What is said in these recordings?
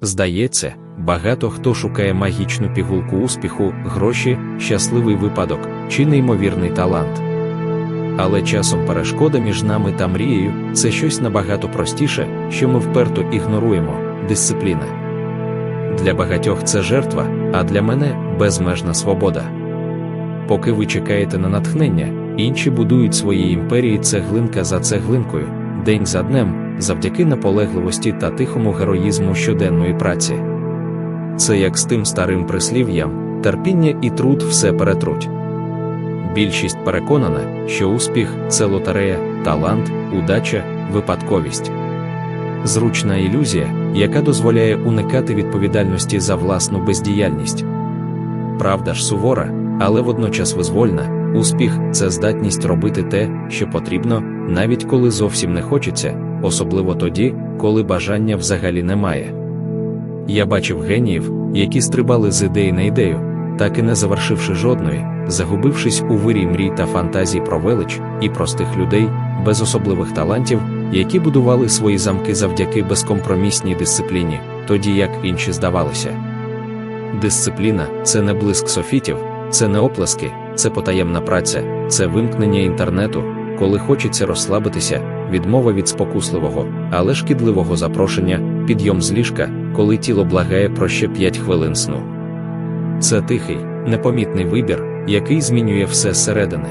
Здається, багато хто шукає магічну пігулку успіху, гроші, щасливий випадок чи неймовірний талант. Але часом перешкода між нами та мрією це щось набагато простіше, що ми вперто ігноруємо дисципліна. Для багатьох це жертва, а для мене безмежна свобода. Поки ви чекаєте на натхнення, інші будують свої імперії цеглинка за цеглинкою, день за днем, завдяки наполегливості та тихому героїзму щоденної праці. Це як з тим старим прислів'ям, терпіння і труд все перетруть. Більшість переконана, що успіх це лотерея, талант, удача, випадковість. Зручна ілюзія, яка дозволяє уникати відповідальності за власну бездіяльність. Правда ж сувора, але водночас визвольна, успіх це здатність робити те, що потрібно, навіть коли зовсім не хочеться, особливо тоді, коли бажання взагалі немає. Я бачив геніїв, які стрибали з ідеї на ідею, так і не завершивши жодної, загубившись у вирій мрій та фантазій про велич і простих людей, без особливих талантів, які будували свої замки завдяки безкомпромісній дисципліні, тоді як інші здавалися. Дисципліна це не блиск софітів, це не оплески, це потаємна праця, це вимкнення інтернету, коли хочеться розслабитися, відмова від спокусливого, але шкідливого запрошення, підйом з ліжка, коли тіло благає про ще 5 хвилин сну. Це тихий, непомітний вибір, який змінює все зсередини.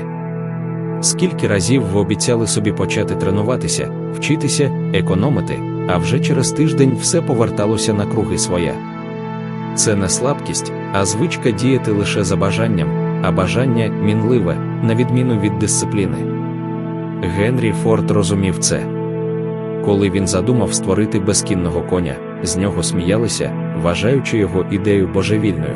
Скільки разів ви обіцяли собі почати тренуватися, вчитися, економити, а вже через тиждень все поверталося на круги своя. Це не слабкість, а звичка діяти лише за бажанням, а бажання мінливе, на відміну від дисципліни. Генрі Форд розумів це. Коли він задумав створити безкінного коня, з нього сміялися, вважаючи його ідею божевільною.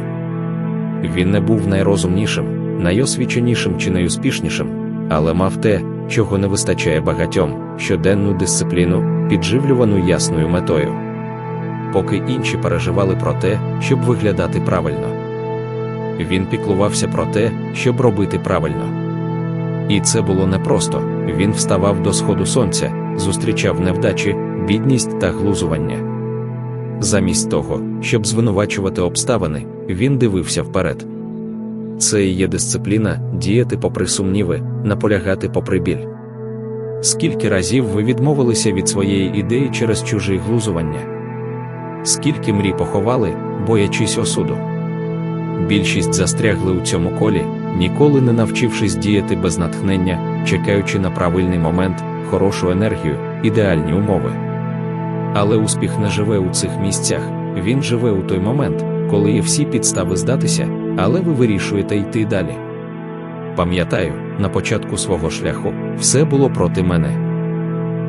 Він не був найрозумнішим, найосвіченішим чи найуспішнішим, але мав те, чого не вистачає багатьом щоденну дисципліну, підживлювану ясною метою. Поки інші переживали про те, щоб виглядати правильно. Він піклувався про те, щоб робити правильно. І це було непросто він вставав до сходу сонця, зустрічав невдачі, бідність та глузування. Замість того, щоб звинувачувати обставини, він дивився вперед. Це і є дисципліна діяти попри сумніви, наполягати попри біль. Скільки разів ви відмовилися від своєї ідеї через чужі глузування? Скільки мрій поховали, боячись осуду? Більшість застрягли у цьому колі, ніколи не навчившись діяти без натхнення, чекаючи на правильний момент, хорошу енергію, ідеальні умови. Але успіх не живе у цих місцях, він живе у той момент, коли є всі підстави здатися, але ви вирішуєте йти далі. Пам'ятаю, на початку свого шляху все було проти мене.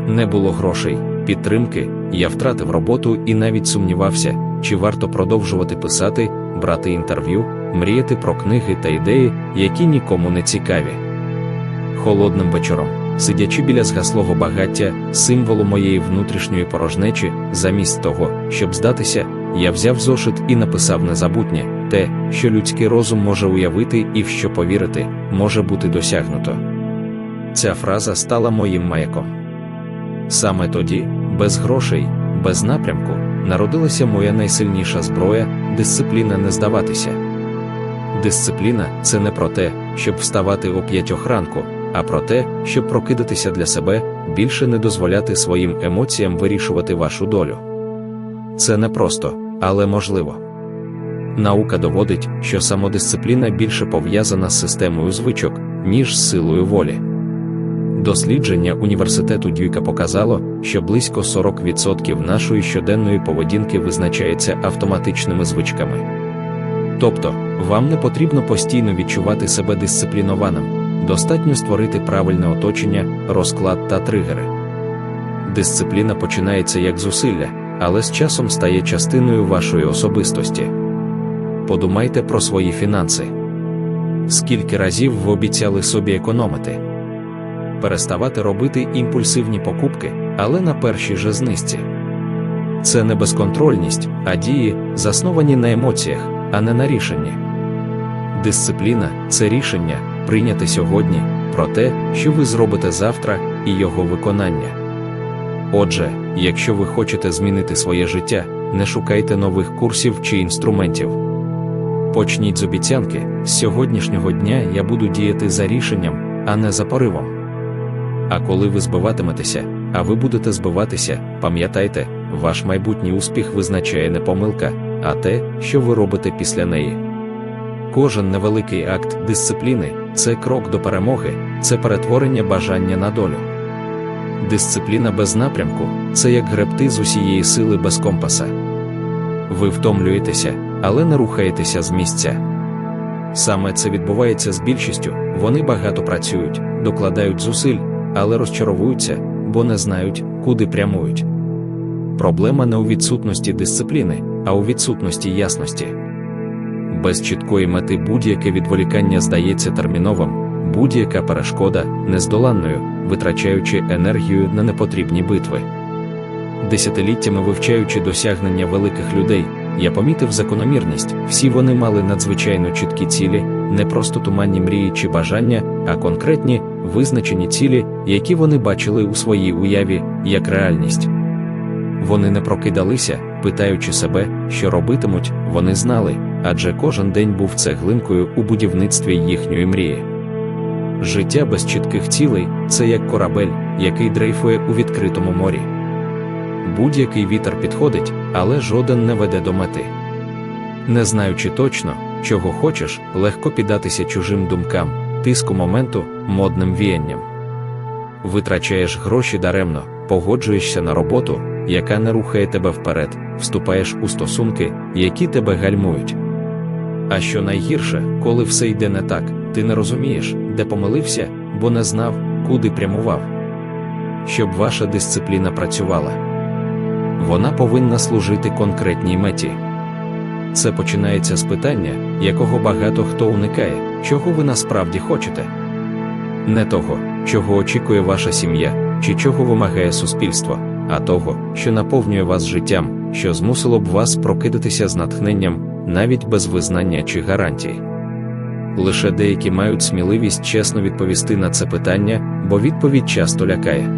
Не було грошей, підтримки, я втратив роботу і навіть сумнівався, чи варто продовжувати писати, брати інтерв'ю, мріяти про книги та ідеї, які нікому не цікаві. Холодним вечором, сидячи біля згаслого багаття, символу моєї внутрішньої порожнечі, замість того, щоб здатися, я взяв зошит і написав незабутнє те, що людський розум може уявити і в що повірити, може бути досягнуто. Ця фраза стала моїм маяком. Саме тоді, без грошей, без напрямку, народилася моя найсильніша зброя дисципліна не здаватися. Дисципліна це не про те, щоб вставати о п'ятьох ранку, а про те, щоб прокидатися для себе, більше не дозволяти своїм емоціям вирішувати вашу долю. Це не просто, але можливо. Наука доводить, що самодисципліна більше пов'язана з системою звичок, ніж з силою волі. Дослідження університету Дюйка показало, що близько 40% нашої щоденної поведінки визначається автоматичними звичками. Тобто, вам не потрібно постійно відчувати себе дисциплінованим, достатньо створити правильне оточення, розклад та тригери. Дисципліна починається як зусилля, але з часом стає частиною вашої особистості. Подумайте про свої фінанси. Скільки разів ви обіцяли собі економити? Переставати робити імпульсивні покупки, але на першій же знизці. Це не безконтрольність, а дії, засновані на емоціях, а не на рішенні. Дисципліна це рішення, прийняте сьогодні, про те, що ви зробите завтра, і його виконання. Отже, якщо ви хочете змінити своє життя, не шукайте нових курсів чи інструментів. Почніть з обіцянки, з сьогоднішнього дня я буду діяти за рішенням, а не за поривом. А коли ви збиватиметеся, а ви будете збиватися, пам'ятайте, ваш майбутній успіх визначає не помилка, а те, що ви робите після неї. Кожен невеликий акт дисципліни це крок до перемоги, це перетворення бажання на долю. Дисципліна без напрямку це як гребти з усієї сили без компаса. Ви втомлюєтеся, але не рухаєтеся з місця. Саме це відбувається з більшістю, вони багато працюють, докладають зусиль, але розчаровуються, бо не знають, куди прямують. Проблема не у відсутності дисципліни, а у відсутності ясності. Без чіткої мети будь-яке відволікання здається терміновим, будь-яка перешкода нездоланною, витрачаючи енергію на непотрібні битви. Десятиліттями вивчаючи досягнення великих людей, я помітив закономірність, всі вони мали надзвичайно чіткі цілі, не просто туманні мрії чи бажання, а конкретні, визначені цілі, які вони бачили у своїй уяві як реальність. Вони не прокидалися, питаючи себе, що робитимуть, вони знали, адже кожен день був цеглинкою у будівництві їхньої мрії. Життя без чітких цілей це як корабель, який дрейфує у відкритому морі. Будь-який вітер підходить, але жоден не веде до мети. Не знаючи точно, чого хочеш, легко піддатися чужим думкам, тиску моменту, модним віянням. Витрачаєш гроші даремно, погоджуєшся на роботу, яка не рухає тебе вперед, вступаєш у стосунки, які тебе гальмують. А що найгірше, коли все йде не так, ти не розумієш, де помилився, бо не знав, куди прямував. Щоб ваша дисципліна працювала, вона повинна служити конкретній меті. Це починається з питання, якого багато хто уникає, чого ви насправді хочете. Не того, чого очікує ваша сім'я, чи чого вимагає суспільство, а того, що наповнює вас життям, що змусило б вас прокидатися з натхненням, навіть без визнання чи гарантій. Лише деякі мають сміливість чесно відповісти на це питання, бо відповідь часто лякає.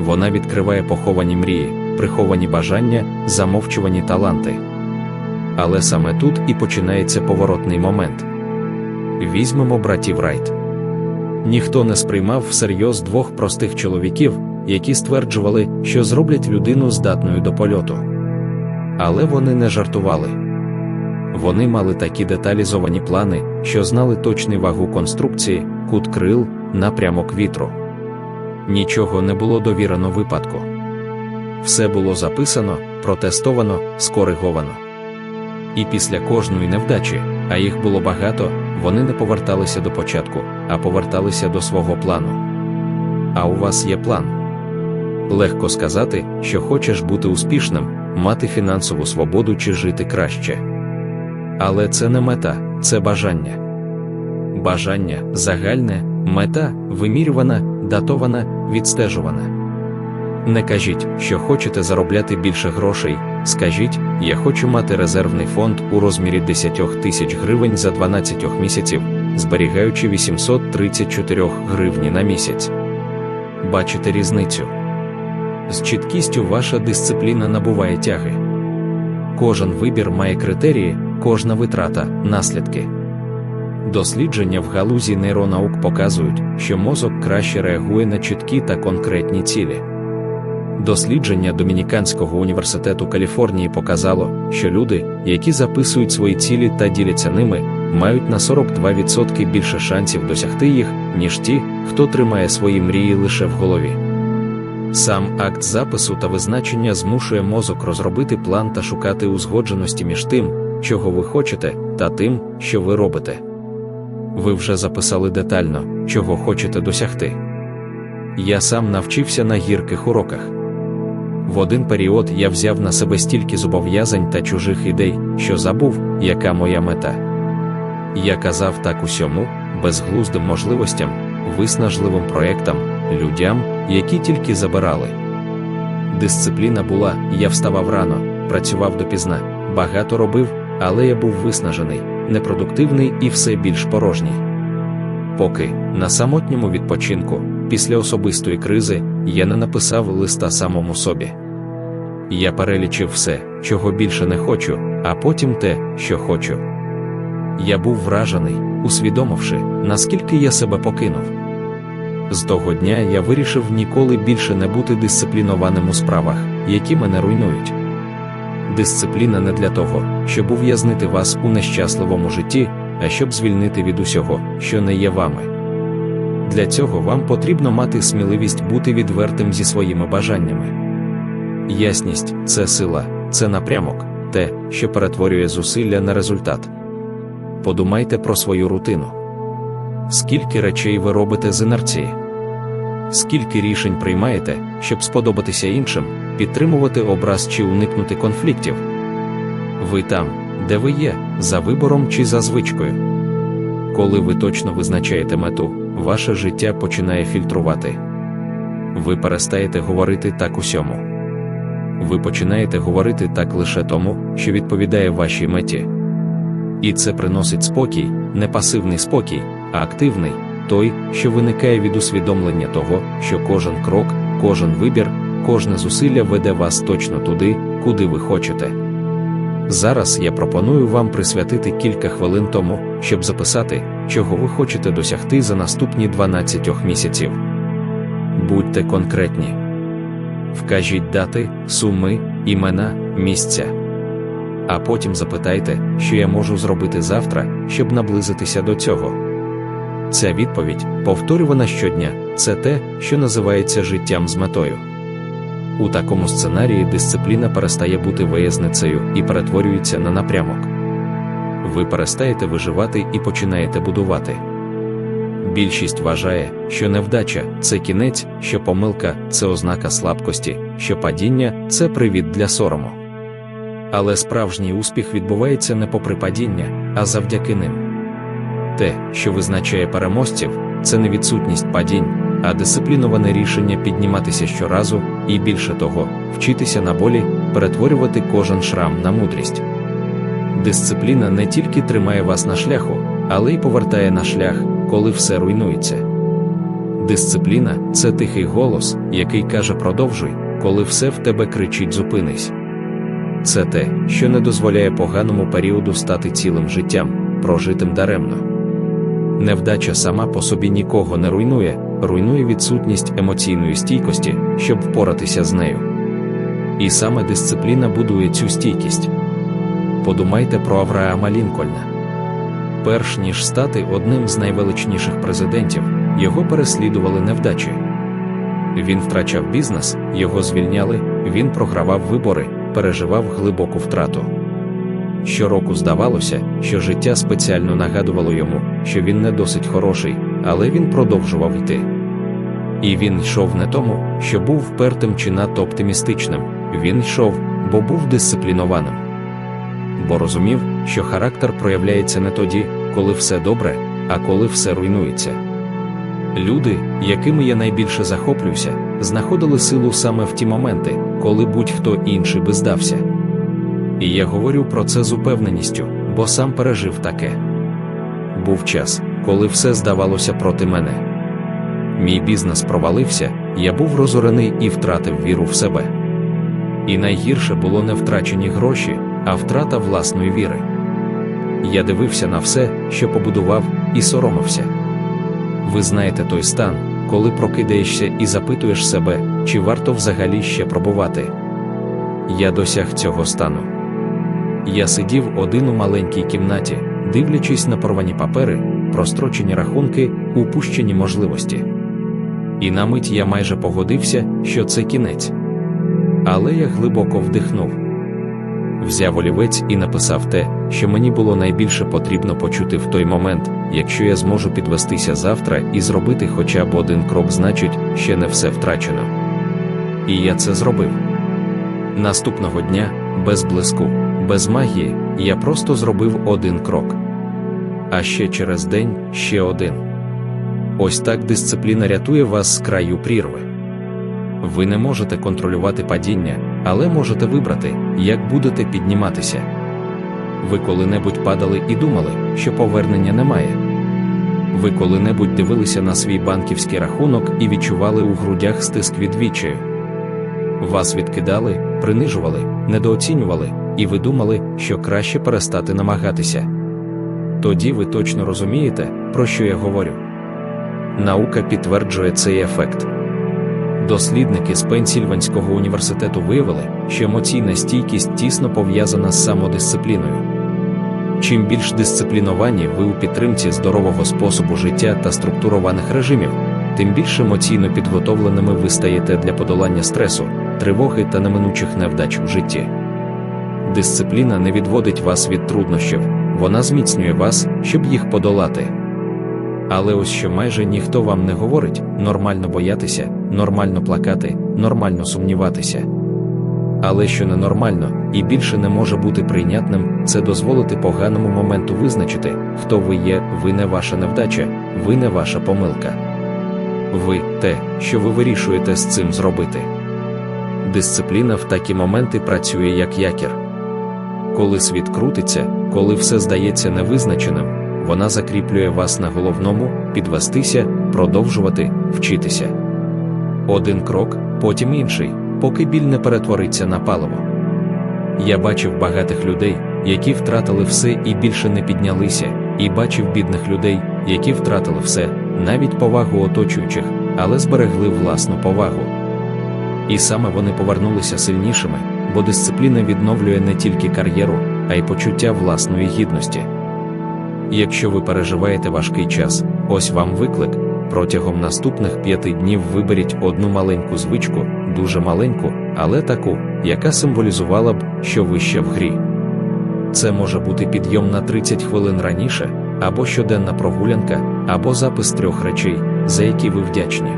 Вона відкриває поховані мрії, приховані бажання, замовчувані таланти. Але саме тут і починається поворотний момент. Візьмемо братів Райт. Ніхто не сприймав всерйоз двох простих чоловіків, які стверджували, що зроблять людину здатною до польоту. Але вони не жартували. Вони мали такі деталізовані плани, що знали точний вагу конструкції, кут крил, напрямок вітру. Нічого не було довірено випадку. Все було записано, протестовано, скориговано. І після кожної невдачі, а їх було багато, вони не поверталися до початку, а поверталися до свого плану. А у вас є план. Легко сказати, що хочеш бути успішним, мати фінансову свободу чи жити краще. Але це не мета, це бажання. Бажання загальне, мета вимірювана, датована, відстежувана. Не кажіть, що хочете заробляти більше грошей. Скажіть, я хочу мати резервний фонд у розмірі 10 тисяч гривень за 12 місяців, зберігаючи 834 гривні на місяць. Бачите різницю? З чіткістю ваша дисципліна набуває тяги. Кожен вибір має критерії, кожна витрата наслідки. Дослідження в галузі нейронаук показують, що мозок краще реагує на чіткі та конкретні цілі. Дослідження Домініканського університету Каліфорнії показало, що люди, які записують свої цілі та діляться ними, мають на 42% більше шансів досягти їх, ніж ті, хто тримає свої мрії лише в голові. Сам акт запису та визначення змушує мозок розробити план та шукати узгодженості між тим, чого ви хочете, та тим, що ви робите. Ви вже записали детально, чого хочете досягти. Я сам навчився на гірких уроках. В один період я взяв на себе стільки зобов'язань та чужих ідей, що забув, яка моя мета. Я казав так усьому, безглуздим можливостям, виснажливим проектам, людям, які тільки забирали. Дисципліна була, я вставав рано, працював допізна, багато робив, але я був виснажений, непродуктивний і все більш порожній. Поки на самотньому відпочинку, після особистої кризи, я не написав листа самому собі. Я перелічив все, чого більше не хочу, а потім те, що хочу. Я був вражений, усвідомивши, наскільки я себе покинув. З того дня я вирішив ніколи більше не бути дисциплінованим у справах, які мене руйнують. Дисципліна не для того, щоб ув'язнити вас у нещасливому житті, а щоб звільнити від усього, що не є вами. Для цього вам потрібно мати сміливість бути відвертим зі своїми бажаннями. Ясність це сила, це напрямок, те, що перетворює зусилля на результат. Подумайте про свою рутину. Скільки речей ви робите з інерції? Скільки рішень приймаєте, щоб сподобатися іншим, підтримувати образ чи уникнути конфліктів? Ви там, де ви є, за вибором чи за звичкою. Коли ви точно визначаєте мету, ваше життя починає фільтрувати. Ви перестаєте говорити так усьому. Ви починаєте говорити так лише тому, що відповідає вашій меті. І це приносить спокій, не пасивний спокій, а активний, той, що виникає від усвідомлення того, що кожен крок, кожен вибір, кожне зусилля веде вас точно туди, куди ви хочете. Зараз я пропоную вам присвятити кілька хвилин тому, щоб записати, чого ви хочете досягти за наступні 12 місяців. Будьте конкретні. Вкажіть дати, суми, імена, місця. А потім запитайте, що я можу зробити завтра, щоб наблизитися до цього. Ця відповідь, повторювана щодня, це те, що називається життям з метою. У такому сценарії дисципліна перестає бути виязницею і перетворюється на напрямок. Ви перестаєте виживати і починаєте будувати. Більшість вважає, що невдача це кінець, що помилка це ознака слабкості, що падіння це привід для сорому. Але справжній успіх відбувається не попри падіння, а завдяки ним. Те, що визначає переможців, це не відсутність падінь, а дисципліноване рішення підніматися щоразу і більше того, вчитися на болі, перетворювати кожен шрам на мудрість. Дисципліна не тільки тримає вас на шляху, але й повертає на шлях, коли все руйнується. Дисципліна це тихий голос, який каже продовжуй, коли все в тебе кричить зупинись. Це те, що не дозволяє поганому періоду стати цілим життям, прожитим даремно. Невдача сама по собі нікого не руйнує, руйнує відсутність емоційної стійкості, щоб впоратися з нею. І саме дисципліна будує цю стійкість. Подумайте про Авраама Лінкольна. Перш ніж стати одним з найвеличніших президентів, його переслідували невдачі. Він втрачав бізнес, його звільняли, він програвав вибори, переживав глибоку втрату. Щороку здавалося, що життя спеціально нагадувало йому, що він не досить хороший, але він продовжував йти. І він йшов не тому, що був впертим чи надто оптимістичним, він йшов, бо був дисциплінованим. Бо розумів, що характер проявляється не тоді, коли все добре, а коли все руйнується. Люди, якими я найбільше захоплююся, знаходили силу саме в ті моменти, коли будь-хто інший би здався. І я говорю про це з упевненістю, бо сам пережив таке. Був час, коли все здавалося проти мене. Мій бізнес провалився, я був розорений і втратив віру в себе. І найгірше було не втрачені гроші, а втрата власної віри. Я дивився на все, що побудував, і соромився. Ви знаєте той стан, коли прокидаєшся і запитуєш себе, чи варто взагалі ще пробувати. Я досяг цього стану. Я сидів один у маленькій кімнаті, дивлячись на порвані папери, прострочені рахунки, упущені можливості. І на мить я майже погодився, що це кінець. Але я глибоко вдихнув. Взяв олівець і написав те, що мені було найбільше потрібно почути в той момент, якщо я зможу підвестися завтра і зробити хоча б один крок, значить, ще не все втрачено. І я це зробив. Наступного дня, без блиску, без магії, я просто зробив один крок. А ще через день ще один. Ось так дисципліна рятує вас з краю прірви. Ви не можете контролювати падіння, але можете вибрати, як будете підніматися. Ви коли-небудь падали і думали, що повернення немає. Ви коли-небудь дивилися на свій банківський рахунок і відчували у грудях стиск від відчаю. Вас відкидали, принижували, недооцінювали, і ви думали, що краще перестати намагатися. Тоді ви точно розумієте, про що я говорю. Наука підтверджує цей ефект. Дослідники з Пенсільванського університету виявили, що емоційна стійкість тісно пов'язана з самодисципліною. Чим більш дисципліновані ви у підтримці здорового способу життя та структурованих режимів, тим більш емоційно підготовленими ви стаєте для подолання стресу, тривоги та неминучих невдач у житті. Дисципліна не відводить вас від труднощів, вона зміцнює вас, щоб їх подолати. Але ось що майже ніхто вам не говорить нормально боятися, нормально плакати, нормально сумніватися. Але що ненормально і більше не може бути прийнятним, це дозволити поганому моменту визначити, хто ви є, ви не ваша невдача, ви не ваша помилка. Ви те, що ви вирішуєте з цим зробити. Дисципліна в такі моменти працює як якір. Коли світ крутиться, коли все здається невизначеним, вона закріплює вас на головному, підвестися, продовжувати, вчитися. Один крок, потім інший, поки біль не перетвориться на паливо. Я бачив багатих людей, які втратили все і більше не піднялися, і бачив бідних людей, які втратили все, навіть повагу оточуючих, але зберегли власну повагу. І саме вони повернулися сильнішими, бо дисципліна відновлює не тільки кар'єру, а й почуття власної гідності. Якщо ви переживаєте важкий час, ось вам виклик. Протягом наступних п'яти днів виберіть одну маленьку звичку, дуже маленьку, але таку, яка символізувала б, що ви ще в грі. Це може бути підйом на 30 хвилин раніше, або щоденна прогулянка, або запис трьох речей, за які ви вдячні.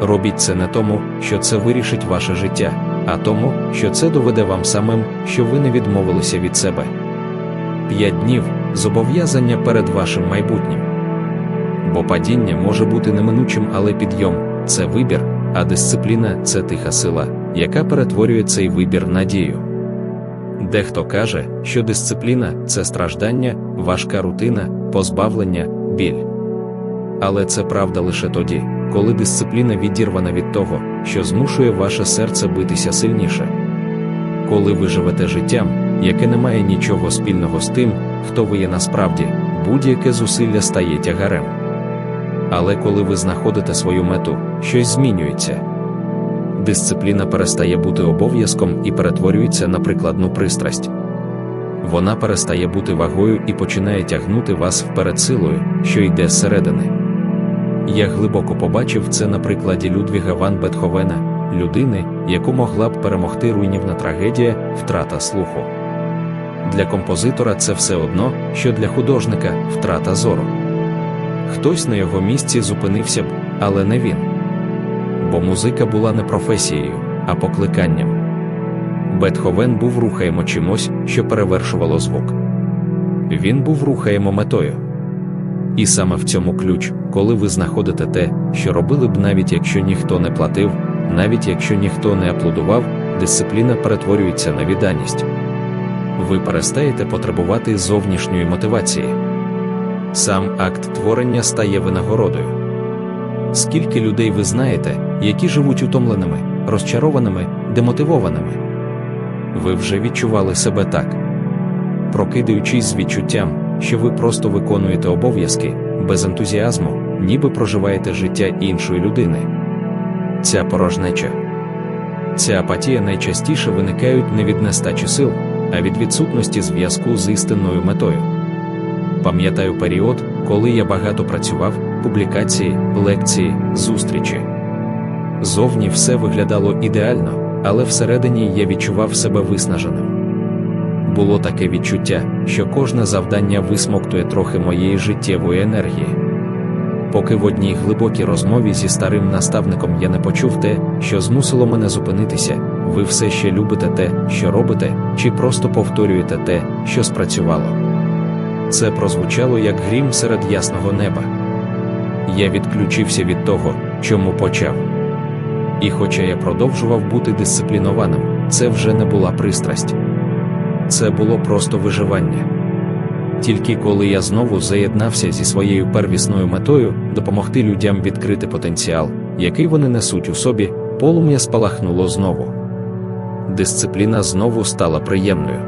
Робіть це не тому, що це вирішить ваше життя, а тому, що це доведе вам самим, що ви не відмовилися від себе. П'ять днів зобов'язання перед вашим майбутнім. Бо падіння може бути неминучим, але підйом це вибір, а дисципліна це тиха сила, яка перетворює цей вибір на дію. Дехто каже, що дисципліна це страждання, важка рутина, позбавлення, біль. Але це правда лише тоді, коли дисципліна відірвана від того, що змушує ваше серце битися сильніше. Коли ви живете життям, яке не має нічого спільного з тим, хто ви є насправді, будь-яке зусилля стає тягарем. Але коли ви знаходите свою мету, щось змінюється. Дисципліна перестає бути обов'язком і перетворюється на прикладну пристрасть. Вона перестає бути вагою і починає тягнути вас вперед силою, що йде зсередини. Я глибоко побачив це на прикладі Людвіга Ван Бетховена, людини, яку могла б перемогти руйнівна трагедія, втрата слуху. Для композитора це все одно, що для художника втрата зору. Хтось на його місці зупинився б, але не він. Бо музика була не професією, а покликанням. Бетховен був рухаємо чимось, що перевершувало звук. Він був рухаємо метою. І саме в цьому ключ, коли ви знаходите те, що робили б навіть якщо ніхто не платив, навіть якщо ніхто не аплодував, дисципліна перетворюється на відданість. Ви перестаєте потребувати зовнішньої мотивації. Сам акт творення стає винагородою. Скільки людей ви знаєте, які живуть утомленими, розчарованими, демотивованими? Ви вже відчували себе так, прокидаючись з відчуттям, що ви просто виконуєте обов'язки без ентузіазму, ніби проживаєте життя іншої людини. Ця порожнеча, ця апатія найчастіше виникають не від нестачі сил, а від відсутності зв'язку з істинною метою. Пам'ятаю період, коли я багато працював, публікації, лекції, зустрічі. Зовні все виглядало ідеально, але всередині я відчував себе виснаженим. Було таке відчуття, що кожне завдання висмоктує трохи моєї життєвої енергії. Поки в одній глибокій розмові зі старим наставником я не почув те, що змусило мене зупинитися, ви все ще любите те, що робите, чи просто повторюєте те, що спрацювало. Це прозвучало як грім серед ясного неба. Я відключився від того, чому почав. І хоча я продовжував бути дисциплінованим, це вже не була пристрасть. Це було просто виживання. Тільки коли я знову заєднався зі своєю первісною метою допомогти людям відкрити потенціал, який вони несуть у собі, полум'я спалахнуло знову. Дисципліна знову стала приємною.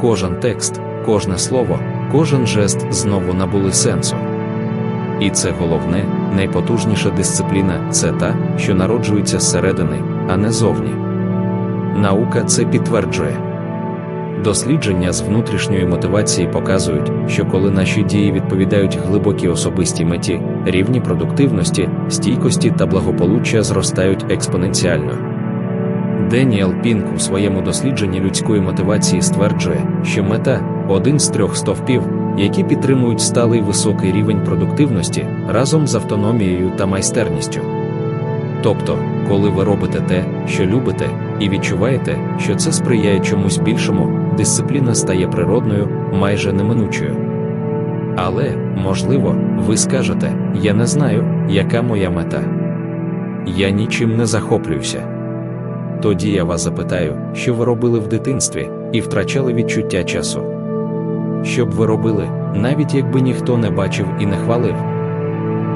Кожен текст, кожне слово, кожен жест знову набули сенсу. І це головне, найпотужніша дисципліна це та, що народжується зсередини, а не зовні. Наука це підтверджує. Дослідження з внутрішньої мотивації показують, що коли наші дії відповідають глибокій особистій меті, рівні продуктивності, стійкості та благополуччя зростають експоненціально. Деніел Пінк у своєму дослідженні людської мотивації стверджує, що мета один з трьох стовпів, які підтримують сталий високий рівень продуктивності разом з автономією та майстерністю. Тобто, коли ви робите те, що любите, і відчуваєте, що це сприяє чомусь більшому, дисципліна стає природною, майже неминучою. Але, можливо, ви скажете: я не знаю, яка моя мета. Я нічим не захоплююся. Тоді я вас запитаю, що ви робили в дитинстві і втрачали відчуття часу. Що б ви робили, навіть якби ніхто не бачив і не хвалив.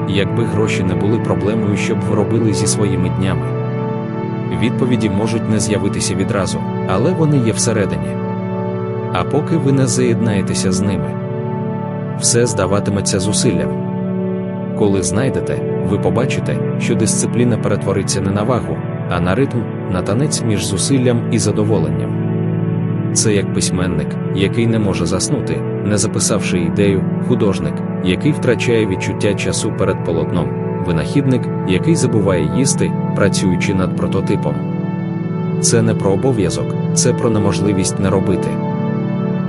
Якби гроші не були проблемою, що б ви робили зі своїми днями. Відповіді можуть не з'явитися відразу, але вони є всередині. А поки ви не заєднаєтеся з ними, все здаватиметься зусиллям. Коли знайдете, ви побачите, що дисципліна перетвориться не на вагу, а на ритм, на танець між зусиллям і задоволенням. Це як письменник, який не може заснути, не записавши ідею, художник, який втрачає відчуття часу перед полотном, винахідник, який забуває їсти, працюючи над прототипом. Це не про обов'язок, це про неможливість не робити.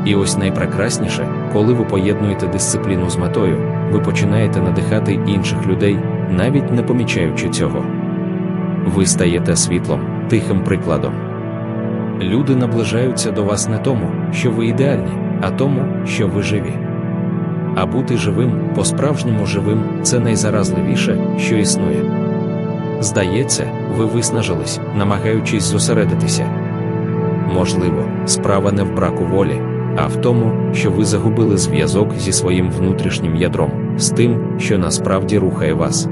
І ось найпрекрасніше, коли ви поєднуєте дисципліну з метою, ви починаєте надихати інших людей, навіть не помічаючи цього. Ви стаєте світлом, тихим прикладом. Люди наближаються до вас не тому, що ви ідеальні, а тому, що ви живі. А бути живим, по-справжньому живим, це найзаразливіше, що існує. Здається, ви виснажились, намагаючись зосередитися. Можливо, справа не в браку волі, а в тому, що ви загубили зв'язок зі своїм внутрішнім ядром, з тим, що насправді рухає вас.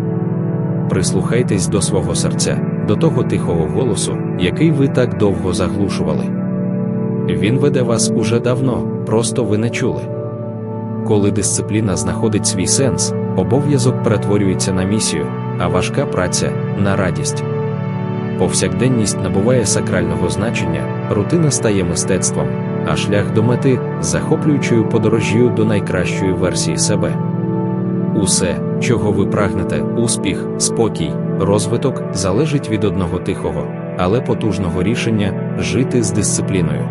Прислухайтесь до свого серця, до того тихого голосу, який ви так довго заглушували. Він веде вас уже давно, просто ви не чули. Коли дисципліна знаходить свій сенс, обов'язок перетворюється на місію, а важка праця на радість. Повсякденність набуває сакрального значення, рутина стає мистецтвом, а шлях до мети захоплюючою подорожжю до найкращої версії себе. Усе, чого ви прагнете, успіх, спокій, розвиток залежить від одного тихого, але потужного рішення жити з дисципліною.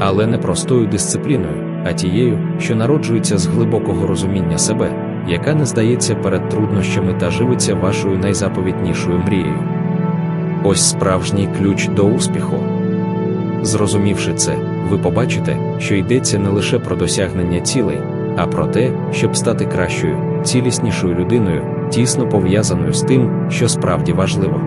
Але не простою дисципліною, а тією, що народжується з глибокого розуміння себе, яка не здається перед труднощами та живиться вашою найзаповітнішою мрією. Ось справжній ключ до успіху. Зрозумівши це, ви побачите, що йдеться не лише про досягнення цілей, а про те, щоб стати кращою, ціліснішою людиною, тісно пов'язаною з тим, що справді важливо.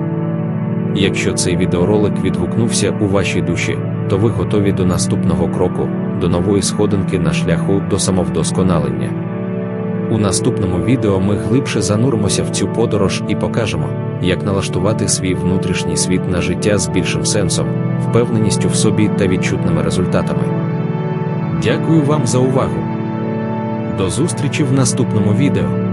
Якщо цей відеоролик відгукнувся у вашій душі, то ви готові до наступного кроку, до нової сходинки на шляху до самовдосконалення. У наступному відео ми глибше зануримося в цю подорож і покажемо, як налаштувати свій внутрішній світ на життя з більшим сенсом, впевненістю в собі та відчутними результатами. Дякую вам за увагу! До зустрічі в наступному відео.